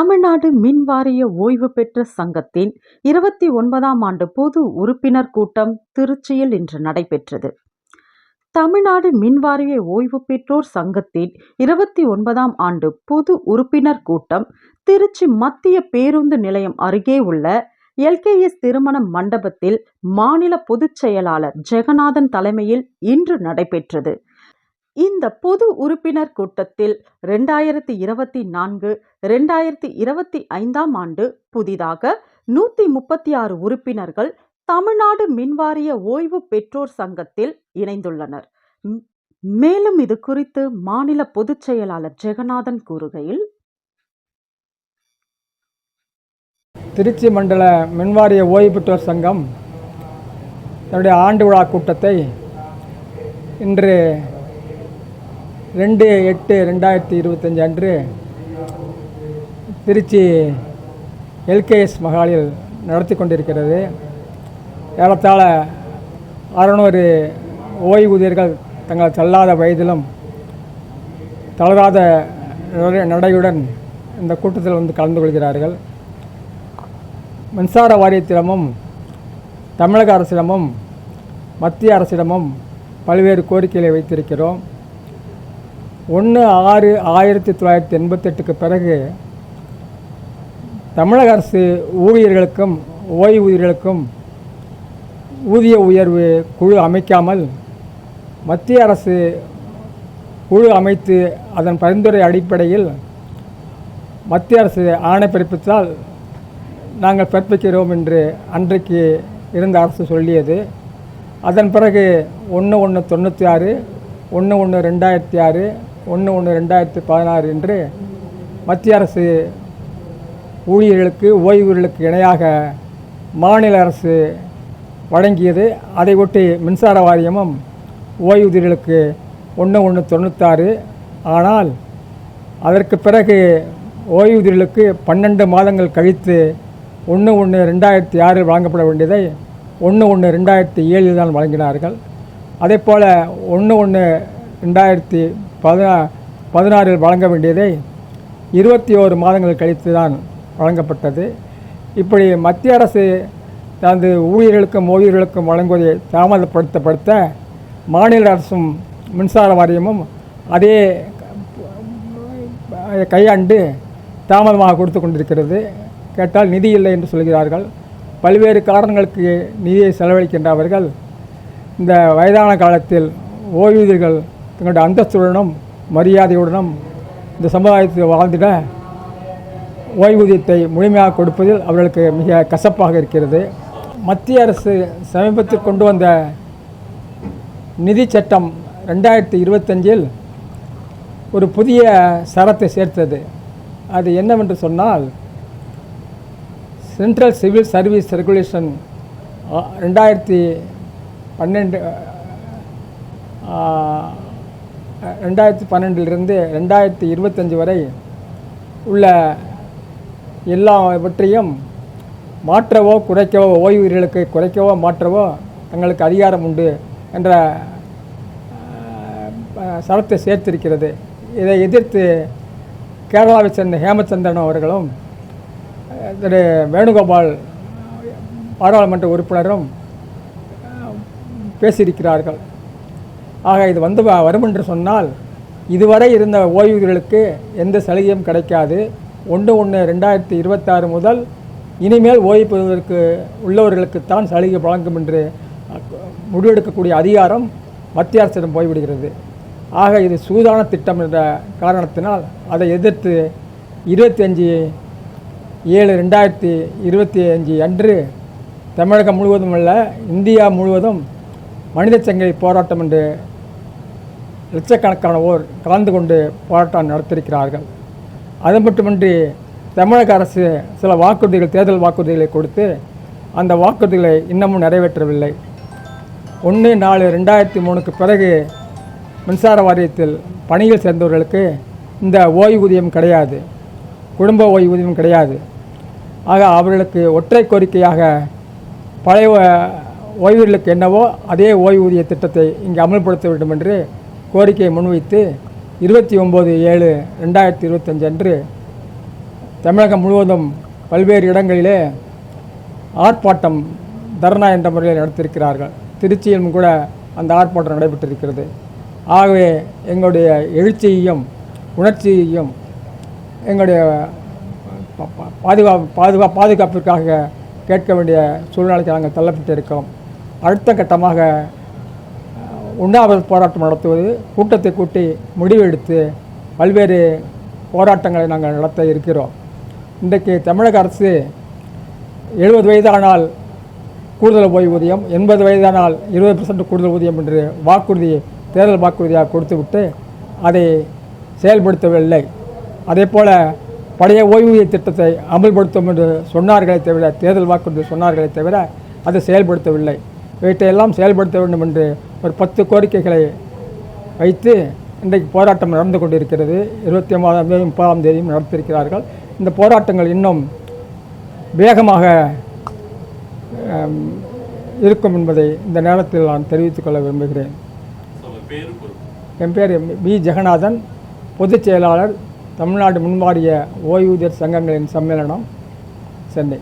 தமிழ்நாடு மின் வாரிய ஓய்வு பெற்ற சங்கத்தின் இருபத்தி ஒன்பதாம் ஆண்டு பொது உறுப்பினர் கூட்டம் திருச்சியில் இன்று நடைபெற்றது. தமிழ்நாடு மின் வாரிய ஓய்வு பெற்றோர் சங்கத்தின் இருபத்தி ஒன்பதாம் ஆண்டு பொது உறுப்பினர் கூட்டம் திருச்சி மத்திய பேருந்து நிலையம் அருகே உள்ள எல்கேஎஸ் திருமண மண்டபத்தில் மாநில பொதுச் செயலாளர் ஜெகநாதன் தலைமையில் இன்று நடைபெற்றது. இந்த பொது உறுப்பினர் கூட்டத்தில் ரெண்டாயிரத்தி இருபத்தி நான்கு ரெண்டாயிரத்தி இருபத்தி ஐந்தாம் ஆண்டு புதிதாக நூற்றி முப்பத்தி ஆறு உறுப்பினர்கள் தமிழ்நாடு மின்வாரிய ஓய்வு பெற்றோர் சங்கத்தில் இணைந்துள்ளனர். மேலும் இது குறித்து மாநில பொதுச் செயலாளர் ஜெகநாதன் கூறுகையில் திருச்சி மண்டல மின்வாரிய ஓய்வு பெற்றோர் சங்கம் தன்னுடைய ஆண்டு விழா கூட்டத்தை இன்று ரெண்டு எட்டு ரெண்டாயிரத்தி இருபத்தஞ்சு அன்று திருச்சி எல்கேஎஸ் மகாலில் நடத்தி கொண்டிருக்கிறது. ஏறத்தாழ அறநூறு ஓய்வூதியர்கள் தங்கள் தள்ளாத வயதிலும் தளராத நடை- நடையுடன் இந்த கூட்டத்தில் வந்து கலந்து கொள்கிறார்கள். மின்சார வாரியத்திடமும் தமிழக அரசிடமும் மத்திய அரசிடமும் பல்வேறு கோரிக்கைகளை வைத்திருக்கிறோம். ஒன்று ஆறு ஆயிரத்தி தொள்ளாயிரத்தி எண்பத்தெட்டுக்கு பிறகு தமிழக அரசு ஊழியர்களுக்கும் ஓய்வூதியர்களுக்கும் ஊதிய உயர்வு குழு அமைக்காமல் மத்திய அரசு குழு அமைத்து அதன் பரிந்துரை அடிப்படையில் மத்திய அரசு ஆணை பிறப்பித்தால் நாங்கள் பிறப்பிக்கிறோம் என்று அன்றைக்கு இருந்த அரசு சொல்லியது. அதன் பிறகு ஒன்று ஒன்று தொண்ணூற்றி ஆறு ஒன்று ஒன்று ரெண்டாயிரத்தி ஆறு ஒன்று ஒன்று ரெண்டாயிரத்தி பதினாறு என்று மத்திய அரசு ஊழியர்களுக்கு ஓய்வூர்களுக்கு இணையாக மாநில அரசு வழங்கியது. அதை ஒட்டி மின்சார வாரியமும் ஓய்வூதியர்களுக்கு ஒன்று ஒன்று தொண்ணூத்தாறு. ஆனால் அதற்கு பிறகு ஓய்வூதியர்களுக்கு பன்னெண்டு மாதங்கள் கழித்து ஒன்று ஒன்று ரெண்டாயிரத்தி ஆறில் வழங்கப்பட வேண்டியதை ஒன்று ஒன்று ரெண்டாயிரத்தி ஏழில் தான் வழங்கினார்கள். அதே போல் ஒன்று ஒன்று ரெண்டாயிரத்தி பதினா பதினாறில் வழங்க வேண்டியதை இருபத்தி ஓரு மாதங்கள் கழித்து தான் வழங்கப்பட்டது. இப்படி மத்திய அரசு தனது ஊழியர்களுக்கும் ஓவியர்களுக்கும் வழங்குவதை தாமதப்படுத்தப்படுத்த மாநில அரசும் மின்சார வாரியமும் அதே கையாண்டு தாமதமாக கொடுத்து கொண்டிருக்கிறது. கேட்டால் நிதி இல்லை என்று சொல்கிறார்கள். பல்வேறு காரணங்களுக்கு நிதியை செலவழிக்கின்ற அவர்கள் இந்த வயதான காலத்தில் ஓய்வூதியர்கள் தங்களுடைய அந்தஸ்துடனும் மரியாதையுடனும் இந்த சமுதாயத்தில் வாழ்ந்திட ஓய்வூதியத்தை முழுமையாக கொடுப்பதில் அவர்களுக்கு மிக கசப்பாக இருக்கிறது. மத்திய அரசு சமீபத்தில் கொண்டு வந்த நிதி சட்டம் ரெண்டாயிரத்தி இருபத்தஞ்சில் ஒரு புதிய சரத்தை சேர்த்தது. அது என்னவென்று சொன்னால் சென்ட்ரல் சிவில் சர்வீஸ் ரெகுலேஷன் ரெண்டாயிரத்தி பன்னெண்டு ரெண்டாயிரத்தி பன்னெண்டிலிருந்து ரெண்டாயிரத்தி இருபத்தஞ்சி வரை உள்ள எல்லாவற்றையும் மாற்றவோ குறைக்கவோ ஓய்வூதியர்களுக்கு குறைக்கவோ மாற்றவோ தங்களுக்கு அதிகாரம் உண்டு என்ற சரத்தை சேர்த்திருக்கிறது. இதை எதிர்த்து கேரளாவைச் சேர்ந்த ஹேமச்சந்திரன் அவர்களும் திரு வேணுகோபால் பாராளுமன்ற உறுப்பினரும் பேசியிருக்கிறார்கள். ஆக இது வந்து வரும் என்று சொன்னால் இதுவரை இருந்த ஓய்வூதியர்களுக்கு எந்த சலுகையும் கிடைக்காது. ஒன்று ஒன்று ரெண்டாயிரத்தி இருபத்தாறு முதல் இனிமேல் ஓய்வு பெறுவதற்கு உள்ளவர்களுக்குத்தான் சலுகை வழங்கும் என்று முடிவெடுக்கக்கூடிய அதிகாரம் மத்திய அரசிடம் போய்விடுகிறது. ஆக இது சூதான திட்டம் என்ற காரணத்தினால் அதை எதிர்த்து இருபத்தி அஞ்சு ஏழு ரெண்டாயிரத்தி இருபத்தி அஞ்சு அன்று தமிழகம் முழுவதும் அல்ல இந்தியா முழுவதும் மனித சங்கிலி போராட்டம் என்று லட்சக்கணக்கானோர் கலந்து கொண்டு போராட்டம் நடத்தியிருக்கிறார்கள். அது மட்டுமின்றி தமிழக அரசு சில வாக்குறுதிகள் தேர்தல் வாக்குறுதிகளை கொடுத்து அந்த வாக்குறுதிகளை இன்னமும் நிறைவேற்றவில்லை. ஒன்று நாலு ரெண்டாயிரத்தி மூணுக்கு பிறகு மின்சார வாரியத்தில் பணியில் சேர்ந்தவர்களுக்கு இந்த ஓய்வூதியம் கிடையாது. குடும்ப ஓய்வூதியம் கிடையாது. ஆக அவர்களுக்கு ஒற்றை கோரிக்கையாக பழைய ஓய்வூரில் என்னவோ அதே ஓய்வூதிய திட்டத்தை இங்கே அமல்படுத்த வேண்டும் என்று கோரிக்கையை முன்வைத்து இருபத்தி ஒம்பது ஏழு ரெண்டாயிரத்தி இருபத்தஞ்சு அன்று தமிழகம் முழுவதும் பல்வேறு இடங்களிலே ஆர்ப்பாட்டம் தர்ணா என்ற முறையில் நடத்தியிருக்கிறார்கள். திருச்சியிலும் கூட அந்த ஆர்ப்பாட்டம் நடைபெற்றிருக்கிறது. ஆகவே எங்களுடைய எழுச்சியையும் உணர்ச்சியையும் எங்களுடைய பாதுகாப்பு பாதுகா பாதுகா பாதுகாப்பிற்காக கேட்க வேண்டிய சூழ்நிலைக்கு நாங்கள் தள்ளப்பட்டு இருக்கோம் அடுத்த கட்டமாக உண்ணாவிரத போராட்டம் நடத்துவது கூட்டத்தை கூட்டி முடிவெடுத்து பல்வேறு போராட்டங்களை நாங்கள் நடத்த இருக்கிறோம். இன்றைக்கு தமிழக அரசு எழுபது வயதானால் கூடுதல் ஓய்வூதியம் எண்பது வயதானால் இருபது பர்சன்ட் கூடுதல் ஊதியம் என்று வாக்குறுதி தேர்தல் வாக்குறுதியாக கொடுத்துவிட்டு அதை செயல்படுத்தவில்லை. அதே போல் பழைய ஓய்வூதிய திட்டத்தை அமல்படுத்தும் என்று சொன்னார்களே தவிர தேர்தல் வாக்குறுதி சொன்னார்களே தவிர அதை செயல்படுத்தவில்லை. இவற்றையெல்லாம் செயல்படுத்த வேண்டும் என்று ஒரு பத்து கோரிக்கைகளை வைத்து இன்றைக்கு போராட்டம் நடந்து கொண்டிருக்கிறது. இருபத்தி ஒன்பதாம் தேதி முப்பதாம் தேதியும் நடத்தியிருக்கிறார்கள் இந்த போராட்டங்கள் இன்னும் வேகமாக இருக்கும் என்பதை இந்த நேரத்தில் நான் தெரிவித்துக் கொள்ள விரும்புகிறேன். என் பேர் வி. ஜெகநாதன். பொதுச் செயலாளர் தமிழ்நாடு முன்வாரிய ஓய்வூதியர் சங்கங்களின் சம்மேளனம் சென்னை.